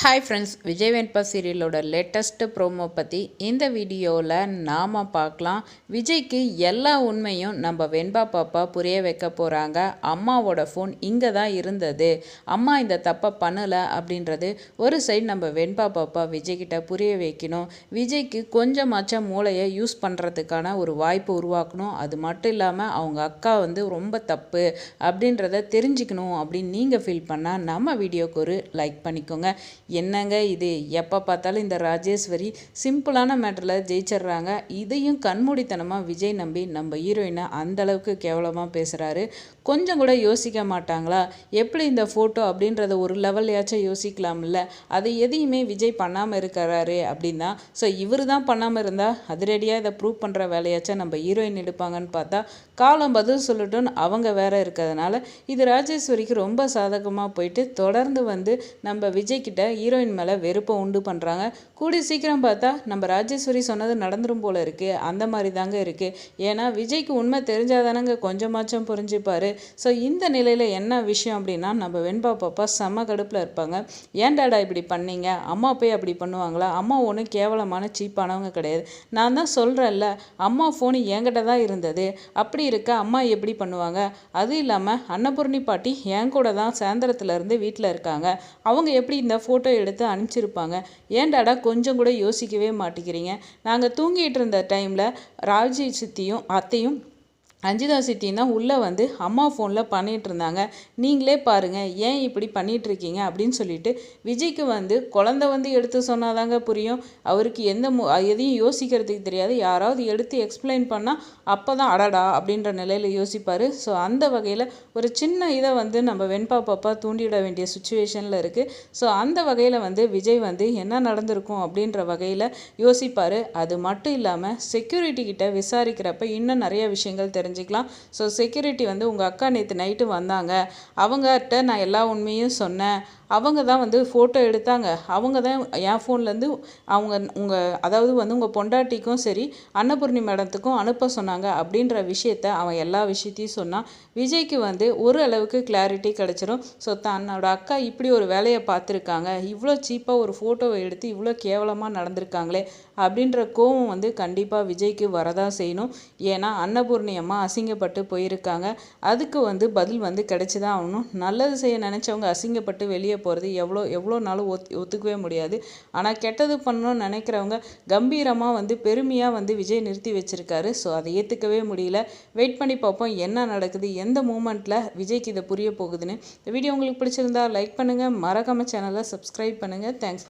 Hi friends Vijay Venba சீரியலோட latest promo பற்றி இந்த வீடியோவில் நாம் பார்க்கலாம். விஜய்க்கு எல்லா உண்மையும் நம்ம வெண்பா பாப்பா புரிய வைக்க போகிறாங்க அம்மாவோட ஃபோன் இங்கே தான் இருந்தது. அம்மா இந்த தப்பை பண்ணலை அப்படின்றது ஒரு சைடு நம்ம வெண்பா பாப்பா விஜய்கிட்ட புரிய வைக்கணும். விஜய்க்கு கொஞ்சமாச்சும் மூளையை யூஸ் பண்ணுறதுக்கான ஒரு வாய்ப்பு உருவாக்கணும். அது மட்டும் இல்லாமல் அவங்க அக்கா வந்து ரொம்ப தப்பு அப்படின்றத தெரிஞ்சுக்கணும் அப்படின்னு நீங்கள் ஃபீல் பண்ணால் நம்ம வீடியோக்கு ஒரு லைக் பண்ணிக்கோங்க. என்னங்க இது? எப்போ பார்த்தாலும் இந்த ராஜேஸ்வரி சிம்பிளான மேட்டரில் ஜெயிச்சிடுறாங்க. இதையும் கண்மூடித்தனமாக விஜய் நம்பி நம்ம ஹீரோயினை அந்தளவுக்கு கேவலமாக பேசுகிறாரு கொஞ்சம் கூட யோசிக்க மாட்டாங்களா? எப்படி இந்த ஃபோட்டோ அப்படின்றத ஒரு லெவல்லையாச்சும் யோசிக்கலாம்ல? அதை எதையுமே விஜய் பண்ணாமல் இருக்கிறாரு அப்படின்னா ஸோ இவர் தான் பண்ணாமல் இருந்தால் அதிரடியாக இதை ப்ரூவ் பண்ணுற வேலையாச்சும் நம்ம ஹீரோயின் எடுப்பாங்கன்னு பார்த்தா காலம் பதில் சொல்லட்டும்னு அவங்க வேற இருக்கிறதுனால இது ராஜேஸ்வரிக்கு ரொம்ப சாதகமாக போயிட்டு தொடர்ந்து வந்து நம்ம விஜய்கிட்ட ஹீரோயின் மேலே வெறுப்பை உண்டு பண்ணுறாங்க கூடி சீக்கிரம் பார்த்தா நம்ம ராஜேஸ்வரி சொன்னது நடந்துடும் போல இருக்குது அந்த மாதிரி தாங்க இருக்குது ஏன்னா விஜய்க்கு உண்மை தெரிஞ்சாதானங்க கொஞ்சமாச்சும் புரிஞ்சுப்பார். ஸோ இந்த நிலையில் என்ன விஷயம் அப்படின்னா நம்ம வெண்பா பாப்பா செம்ம கடுப்பில் இருப்பாங்க. ஏன்டாடா இப்படி பண்ணீங்க? அம்மா போய் அப்படி பண்ணுவாங்களா? அம்மா ஒன்றும் கேவலமான சீப்பானவங்க கிடையாது. நான் தான் சொல்கிறேன்ல அம்மா ஃபோனு என்கிட்ட தான் இருந்தது. அப்படி இருக்க அம்மா எப்படி பண்ணுவாங்க? அதுவும் இல்லாமல் அன்னபூர்ணி பாட்டி என் கூட தான் சேந்திரத்துலேருந்து வீட்டில் இருக்காங்க. அவங்க எப்படி இந்த ஃபோட்டோ எடுத்து அனுப்பிச்சிருப்பாங்க. ஏன்டாடா கொஞ்சம் கூட யோசிக்கவே மாட்டேங்கிறீங்க? நாங்கள் தூங்கிட்டு இருந்த டைமில் ராஜி சித்தியும் அத்தையும் அஞ்சிதா சித்தியும் தான் உள்ளே வந்து அம்மா ஃபோனில் பண்ணிகிட்டு இருந்தாங்க நீங்களே பாருங்கள் ஏன் இப்படி பண்ணிகிட்ருக்கீங்க அப்படின்னு சொல்லிட்டு விஜய்க்கு வந்து குழந்த வந்து எடுத்து சொன்னாதாங்க புரியும். அவருக்கு எந்த மு எதையும் யோசிக்கிறதுக்கு தெரியாது. யாராவது எடுத்து எக்ஸ்பிளைன் பண்ணால் அப்போ தான் அடடா அப்படின்ற நிலையில் யோசிப்பார். ஸோ அந்த வகையில் ஒரு சின்ன இதை வந்து நம்ம வெண்பா பாப்பா தூண்டிவிட வேண்டிய சுச்சுவேஷனில் இருக்குது ஸோ அந்த வகையில் வந்து விஜய் வந்து என்ன நடந்திருக்கும் அப்படின்ற வகையில் யோசிப்பார். அது மட்டும் இல்லாமல் செக்யூரிட்டி கிட்ட விசாரிக்கிறப்ப இன்னும் நிறைய விஷயங்கள் தெரிஞ்சு தெரிஞ்சுக்கலாம். ஸோ செக்யூரிட்டி வந்து உங்கள் அக்கா நேற்று நைட்டு வந்தாங்க. அவங்ககிட்ட நான் எல்லா உண்மையும் சொன்னேன். அவங்க தான் வந்து ஃபோட்டோ எடுத்தாங்க. அவங்க தான் என் ஃபோன்லேருந்து அவங்க உங்கள் அதாவது வந்து உங்கள் பொண்டாட்டிக்கும் சரி அன்னபூர்ணி மேடத்துக்கும் அனுப்ப சொன்னாங்க அப்படின்ற விஷயத்த அவன் எல்லா விஷயத்தையும் சொன்னான். விஜய்க்கு வந்து ஒரு அளவுக்கு கிளாரிட்டி கிடச்சிரும். ஸோ தன்னோட அக்கா இப்படி ஒரு வேலையை பார்த்துருக்காங்க. இவ்வளோ சீப்பாக ஒரு ஃபோட்டோவை எடுத்து இவ்வளோ கேவலமாக நடந்திருக்காங்களே அப்படின்ற கோவம் வந்து கண்டிப்பாக விஜய்க்கு வரதான் செய்யணும். ஏன்னா அன்னபூர்ணி அம்மா அசிங்கப்பட்டு போயிருக்காங்க. அதுக்கு வந்து பதில் வந்து கிடைச்சி தான் ஆகணும். நல்லது செய்ய நினச்சவங்க அசிங்கப்பட்டு வெளியே போகிறது எவ்வளோ எவ்வளோ நாளும் ஒத் ஒத்துக்கவே முடியாது. ஆனால் கெட்டது பண்ணணும்னு நினைக்கிறவங்க கம்பீரமாக வந்து பெருமையாக வந்து விஜய் நிறுத்தி வச்சுருக்காரு. ஸோ அதை ஏற்றுக்கவே முடியல. வெயிட் பண்ணி பார்ப்போம் என்ன நடக்குது எந்த மூமெண்ட்டில் விஜய்க்கு இதை புரிய போகுதுன்னு. இந்த வீடியோ உங்களுக்கு பிடிச்சிருந்தா லைக் பண்ணுங்கள் மறக்காமல் சேனலை சப்ஸ்கிரைப் பண்ணுங்கள் தேங்க்ஸ்